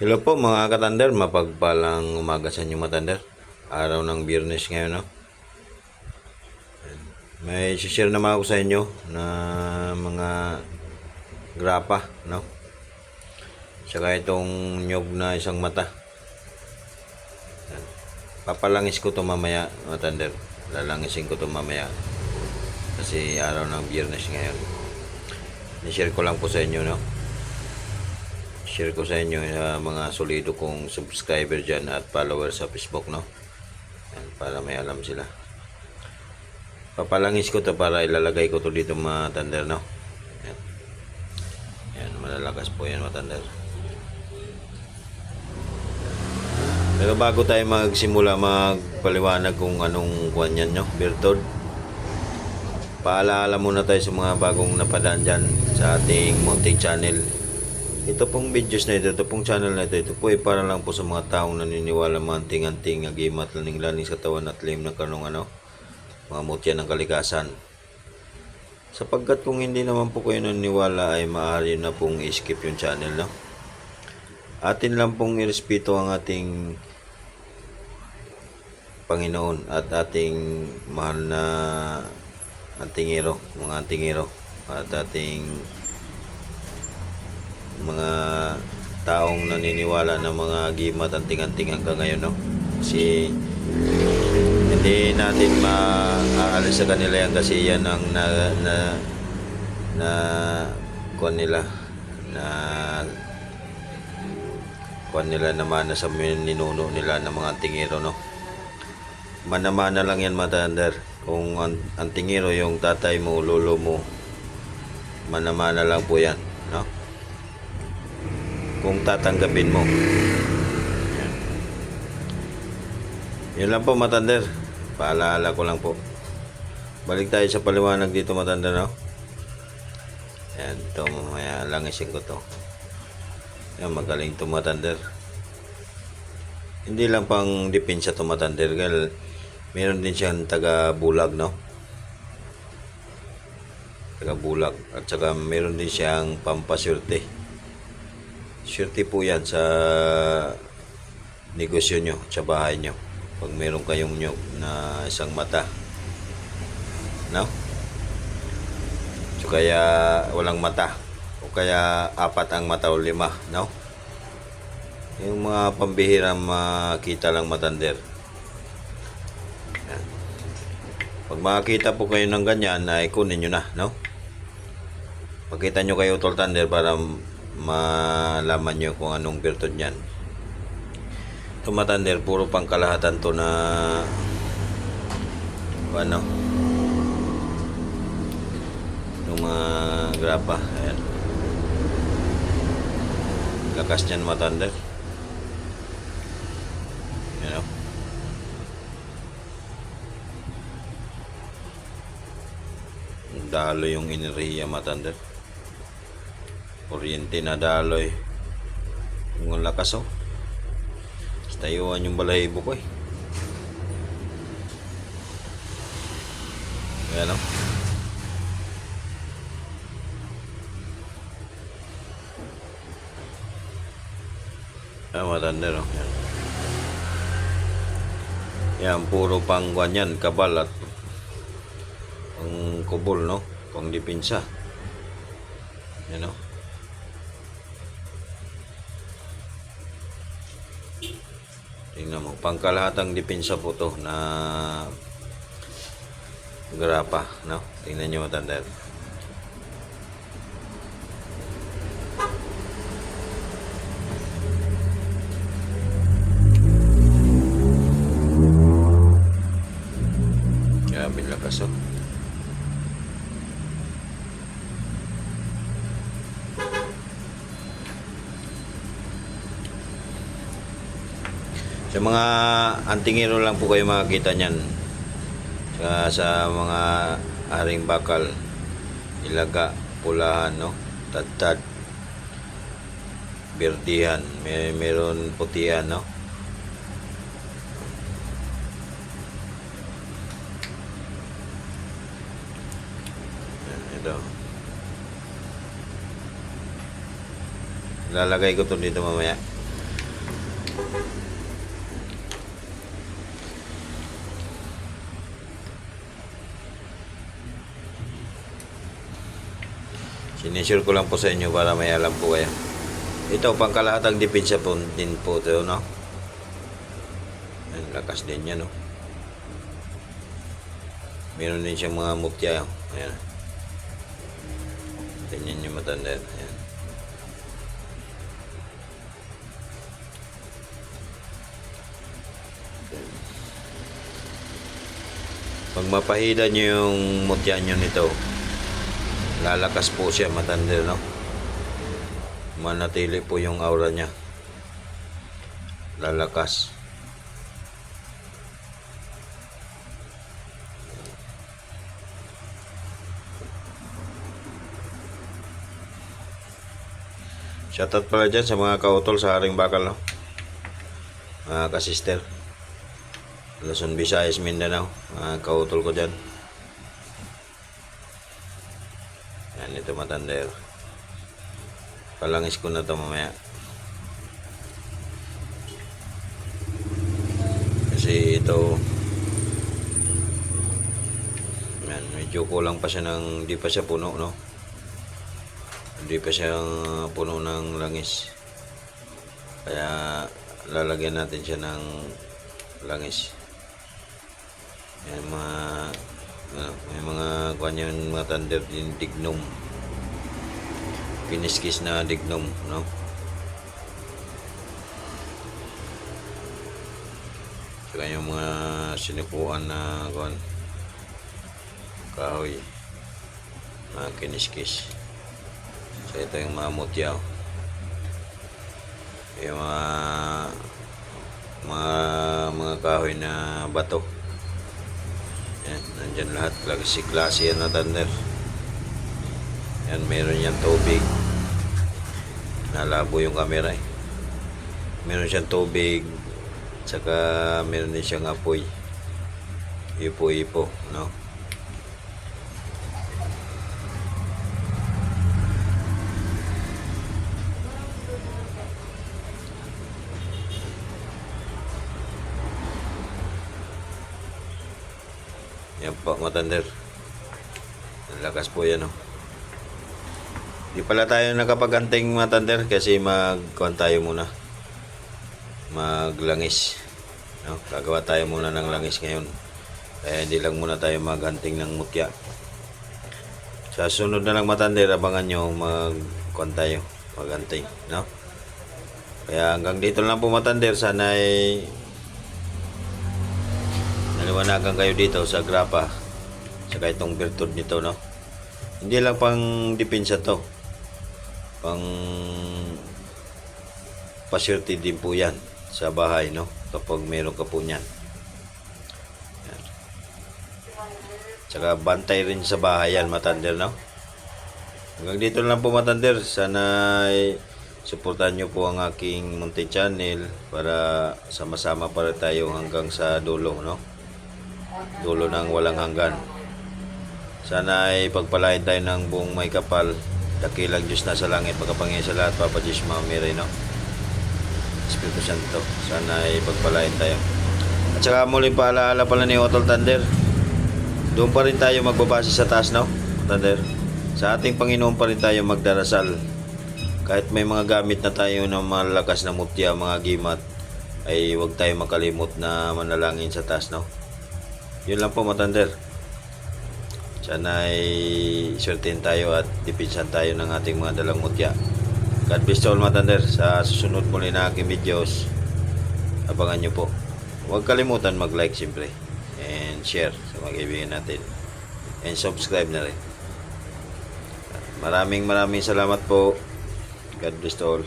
Hello po mga katander, mapagpalang umaga sa inyo matander. Araw ng biyernes ngayon, no? May share naman ako sa inyo na mga grapa, no? Tsaka itong nyog na isang mata. Papalangis ko to mamaya, matander. Lalangisin ko to mamaya. Kasi araw ng biyernes ngayon. Ni-share ko lang po sa inyo, no? Share ko sa inyo sa mga solido kong subscriber dyan at follower sa Facebook, no? Yan, para may alam sila. Papalangis ko to para ilalagay ko to dito mga tander, no? Yan. Yan, malalakas po yan mga. Pero bago tayo magsimula magpaliwanag kung anong kuwan yan, no? Bertod. Paalaala muna tayo sa mga bagong napadaan dyan sa ating munting channel. Ito pong videos na ito, ito pong channel na ito, ito po ay para lang po sa mga taong naniniwala mga anting-anting, agimat, laning-laning sa tawan at lim ng kanong ano, mga mutya ng kalikasan. Sapagkat kung hindi naman po kayo naniniwala ay maaari na pong i-skip yung channel, no? Atin lang pong irespeto ang ating Panginoon at ating mahal na antingero, mga antingero at ating mga taong naniniwala ng mga gimat anting-anting hanggang ngayon no? Kasi hindi natin maaalis sa kanila yan kasi yan ang na na na kuan nila na kuan nila naman na sa ninuno nila ng mga antingero no? Manamana lang yan matander kung an- antingero yung tatay mo lolo mo manamana lang po yan no kung tatanggapin mo. Yan. Yun lang po, Matander. Paalala ko lang po. Balik tayo sa paliwanag dito, Matander, no? Yan, ito, mamaya langisin ko to. Yan, magaling to, Matander. Hindi lang pang depensa to, Matander. Gal, meron din siyang taga-bulag, no? Taga-bulag. At saka meron din siyang pampaswerte. Swerte po yan sa negosyo nyo, sa bahay nyo. Pag meron kayong nyog na isang mata. No? So kaya walang mata. O kaya apat ang mata o lima. No? Yung mga pambihirang makita lang matander. Yan. Pag makakita po kayo ng ganyan, ay kunin nyo na. No? Pakita nyo kayo tol thunder para malaman nyo kung anong virtud niyan. Tumatander, puro pang kalahatan to na ano yung mga grapa. Ayan. Lakas niyan matander. Yan o. Dalo yung ineriya matander kuryente na daloy. Yung lakas oh. Tayuan yung balahibo ko eh. Yan oh. Ah matanda no? Yan yan puro pang ganyan kabal at pang kubol no? Pang dipinsa yan oh Tingnan mo, pangkalahatang depensa po to na grapa, no? Tingnan nyo matanda. Grabe lakas oh. Sa mga antingero lang po kayo makakita niyan. Sa, sa mga aring bakal, ilaga, pulahan, no? Tadtad, berdihan, may meron putihan, no? Ito. Lalagay ko to dito mamaya. Sinisure ko lang po sa inyo para may alam po kayo. Ito, pangkalahatang depensa po din po ito, no? Ang lakas din niya, no? Meron din siyang mga mutya. Ayan. Tingnan niyo matanda. Ayan. Pag mapahida niyo yung mutya niyo nito, lalakas po siya matanda, no? Manatili po yung aura niya. Lalakas. Shoutout pala dyan sa mga kautol sa Haring Bakal, no? Mga kasister. Luzon, Visayas, Mindanao. Mga kautol ko dyan. Yan, ito matander. Palangis ko na to mamaya. Kasi ito, yan, medyo kulang pa siya ng, di pa siya puno, no? Hindi pa siya puno ng langis. Kaya lalagyan natin siya ng langis. Yan mga ano, may mga kuan yun, mga thunder din dignum. Kiniskis na dignum, no? Saka yung mga sinukuan na kuan kahoy mga kiniskis. So ito yung mga mutyaw. Yung mga mga mga kahoy na bato. Yan, nandyan lahat. Klase-klase yan na thunder. Yan, meron yan tubig. Nalabo yung camera eh. Meron siyang tubig. Tsaka meron din siyang apoy. Ipo-ipo, no? Po, matanda. Ang lakas po yan, oh. Di pala tayo nakapaganting matanda kasi mag tayo muna. Maglangis. No? Gagawa tayo muna ng langis ngayon. Kaya hindi lang muna tayo maghanting ng mutya. Sa sunod na lang matanda, abangan nyo mag tayo. Maghanting. No? Kaya hanggang dito lang po matanda. Sana ay naliwanagan kayo dito sa grapa saka itong virtud nito no? Hindi lang pang depensa to. Pang paswerte din po yan sa bahay no? Kapag meron ka po niyan. Yan. saka bantay rin sa bahay yan matander no? Hanggang dito lang po matander. Sana ay suportahan nyo po ang aking munti channel para sama-sama para tayo hanggang sa dulo no dulo ng walang hanggan. Sana ay pagpalain tayo ng buong may kapal. Dakilang Diyos na sa langit, pagkapangyay sa lahat, Papa Diyos, Mama Mary, no? Espiritu Santo, sana ay pagpalain tayo. At saka muli paalaala pala ni Otol Thunder, doon pa rin tayo magbabase sa taas, no? Thunder. Sa ating Panginoon pa rin tayo magdarasal. Kahit may mga gamit na tayo ng malakas na mutya, mga gimat, ay huwag tayo makalimot na manalangin sa taas, no? Yun lang po, Matander. Sana ay swertihin tayo at dipinsan tayo ng ating mga dalang mutya. God bless all, Matander. Sa susunod muli na aking videos, abangan nyo po. Huwag kalimutan mag-like siyempre. And share sa mga kaibigan natin. And subscribe na rin. Maraming maraming salamat po. God bless all.